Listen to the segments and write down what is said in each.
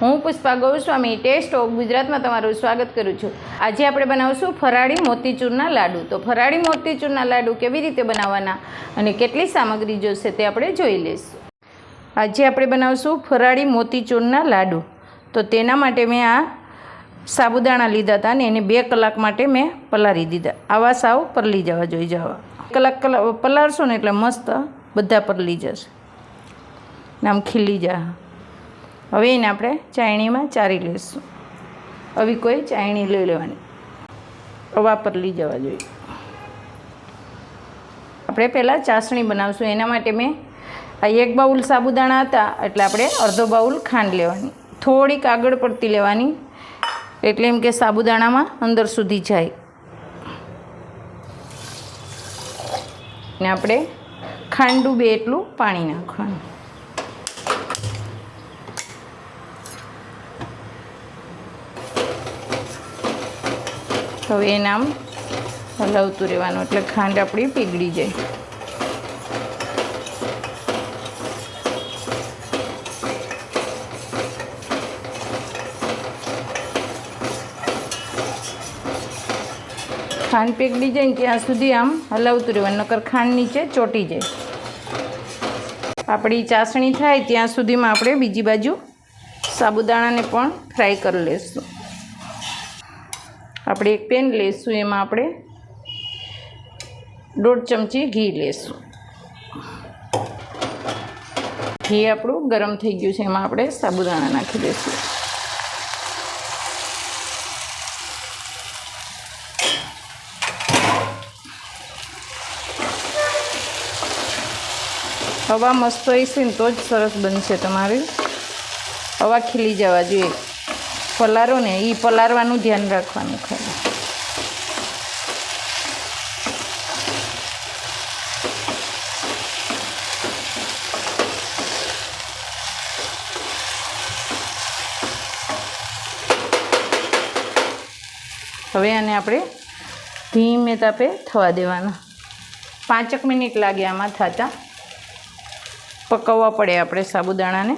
હું Pushpa Goswami test of ગુજરાતમાં તમારું સ્વાગત કરું છું. આજે આપણે બનાવશું ફરાળી મોતીચૂરના લાડુ. તો ફરાળી મોતીચૂરના લાડુ કેવી રીતે બનાવવાના અને કેટલી સામગ્રી જોઈશે તે આપણે જોઈ લઈશું. આજે આપણે બનાવશું ફરાળી મોતીચૂરના લાડુ. તો તેના માટે મેં આ સાબુદાણા લીધા હતા ને એને બે કલાક માટે મેં પલારી દીધા. આવા સાવ પરલી જવા જોઈ જવા. કલાક કલાક પલાળશો ને એટલે મસ્ત બધા પરલી જશે. નામ ખીલી જા. હવે એને આપણે ચાયણીમાં ચારી લઈશું. આવી કોઈ ચાયણી લઈ લેવાની. હવા પર લઈ જવા જોઈએ. આપણે પહેલાં ચાસણી બનાવશું. એના માટે મેં આ એક બાઉલ સાબુદાણા હતા, એટલે આપણે અડધો બાઉલ ખાંડ લેવાની. થોડીક આગળ પડતી લેવાની, એટલે એમ કે સાબુદાણામાં અંદર સુધી જાય. ને આપણે ખાંડ ડૂબે એટલું પાણી નાખવાનું. હવે એને આમ હલાવતું રહેવાનું, એટલે ખાંડ આપણી પીગળી જાય. ખાંડ પીગળી જાય ને ત્યાં સુધી આમ હલાવતું રહેવાનું, નકર ખાંડ નીચે ચોંટી જાય. આપણી ચાસણી થાય ત્યાં સુધીમાં આપણે બીજી બાજુ સાબુદાણાને પણ ફ્રાય કરી લઈશું. આપણે એક પેન લઈશું એમાં આપણે દોઢ ચમચી ઘી લઈશું ઘી આપણું ગરમ થઈ ગયું છે, એમાં આપણે સાબુદાણા નાખી દઈશું. હવા મસ્ત હશે ને તો જ સરસ બનશે તમારી. હવા ખીલી જવા જોઈએ. પલારો ને એ પલારવાનું ધ્યાન રાખવાનું ખાલી. હવે આને આપણે ધીમે તાપે થવા દેવાના. પાંચક મિનિટ લાગે આમાં થતા. પકવવા પડે આપણે સાબુદાણાને.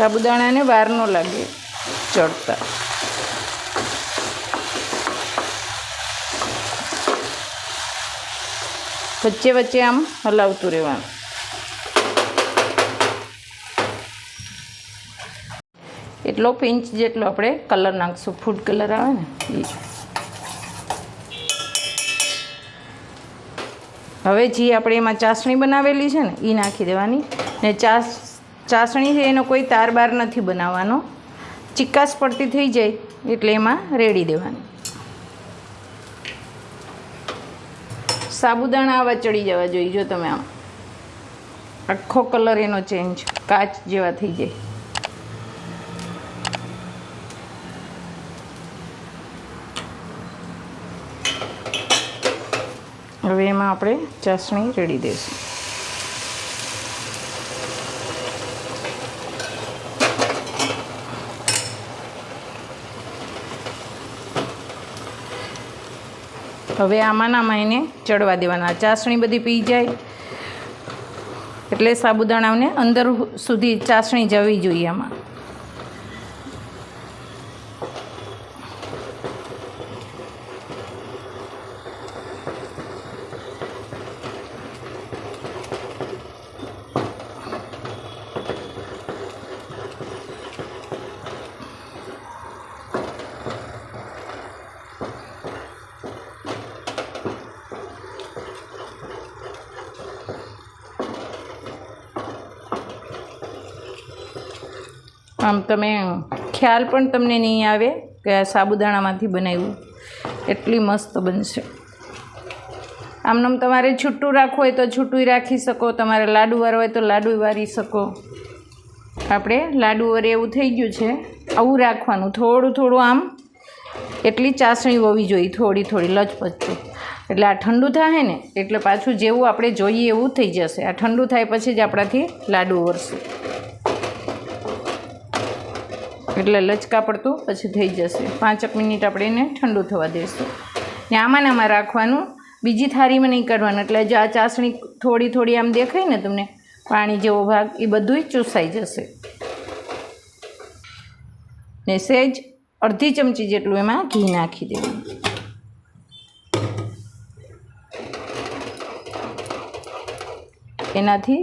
સાબુદાણાને વાર ન લાગે ચડતા. વચ્ચે વચ્ચે આમ હલાવતું રહેવાનું. એટલો પિંચ જેટલો આપણે કલર નાખશું. ફૂડ કલર આવે ને એ હવે જે આપણે એમાં ચાસણી બનાવેલી છે ને એ નાખી દેવાની. ને ચાસ ચાસણી છે, એનો કોઈ તાર બાર નથી બનાવવાનો. ચિક્કાસ પડતી થઈ જાય, એટલે એમાં રેડી દેવાની. સાબુદાણા આવા ચડી જવા જોઈએ, જો તમે આમ. આખો કલર એનો ચેન્જ કાચ જેવા થઈ જાય. હવે એમાં આપણે ચાસણી રેડી દઈશું હવે આમાં આમાં એને ચડવા દેવાના. ચાસણી બધી પી જાય. એટલે સાબુદાણાને અંદર સુધી ચાસણી જવી જોઈએ આમાં. આમ તમે ખ્યાલ પણ તમને નહીં આવે કે આ સાબુદાણામાંથી બનાવ્યું. એટલી મસ્ત બનશે. આમનામ તમારે છૂટું રાખવું હોય તો છૂટું રાખી શકો, તમારે લાડુ વાળો હોય તો લાડુ વારી શકો. આપણે લાડુ વરે એવું થઈ ગયું છે, આવું રાખવાનું. થોડું થોડું આમ એટલી ચાસણી હોવી જોઈએ, થોડી થોડી લચપચું એટલે આ ઠંડુ થાય ને, એટલે પાછું જેવું આપણે જોઈએ એવું થઈ જશે. આ ઠંડુ થાય પછી જ આપણાથી લાડુ વરસે. એટલે લચકા પડતું, પછી થઈ જશે. પાંચક મિનિટ આપણે એને ઠંડુ થવા દઈશું ને આમાં ને આમાં રાખવાનું. બીજી થાળીમાં નહીં કાઢવાનું એટલે જે આ ચાસણી થોડી થોડી આમ દેખાય ને તમને, પાણી જેવો ભાગ, એ બધુંય ચૂસાઈ જશે. ને સહેજ અડધી ચમચી જેટલું એમાં ઘી નાખી દેવાનું. એનાથી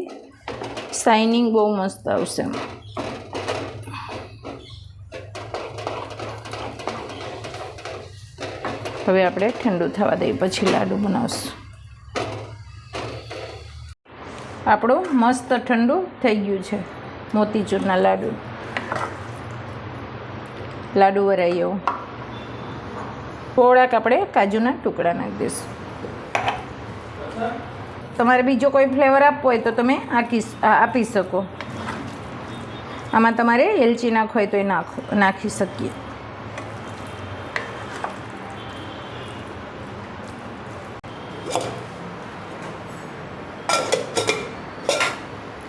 શાઇનિંગ બહુ મસ્ત આવશે. હવે આપણે ઠંડુ થવા દઈએ, પછી લાડુ બનાવશું. આપણું મસ્ત ઠંડુ થઈ ગયું છે, મોતીચૂરના લાડુ. લાડુ વરાઈ એવું થોડાક આપણે કાજુના ટુકડા નાખી દઈશું. તમારે બીજો કોઈ ફ્લેવર આપવો હોય તો તમે આકી આપી શકો. આમાં તમારે એલચી નાખો હોય તો એ નાખો, નાખી શકીએ.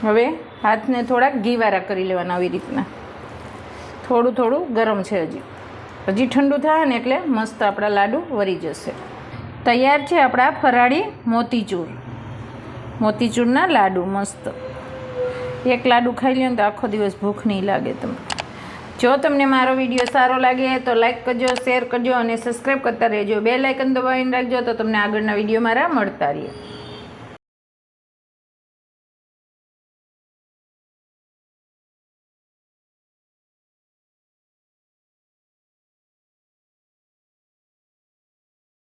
હવે હાથને થોડાક ઘીવાળા કરી લેવાના આવી રીતના. થોડું થોડું ગરમ છે હજી. હજી ઠંડુ થાય ને એટલે મસ્ત આપણા લાડુ વરી જશે. તૈયાર છે આપણા ફરાળી મોતીચૂર. મોતીચૂરના લાડુ, મસ્ત. એક લાડુ ખાઈ લ્યો ને તો આખો દિવસ ભૂખ નહીં લાગે તમને. જો તમને મારો વીડિયો સારો લાગે તો લાઈક કરજો, શેર કરજો અને સબસ્ક્રાઈબ કરતા રહેજો. બે લાઇકન દબાવીને રાખજો તો તમને આગળના વીડિયો મારા મળતા રહે.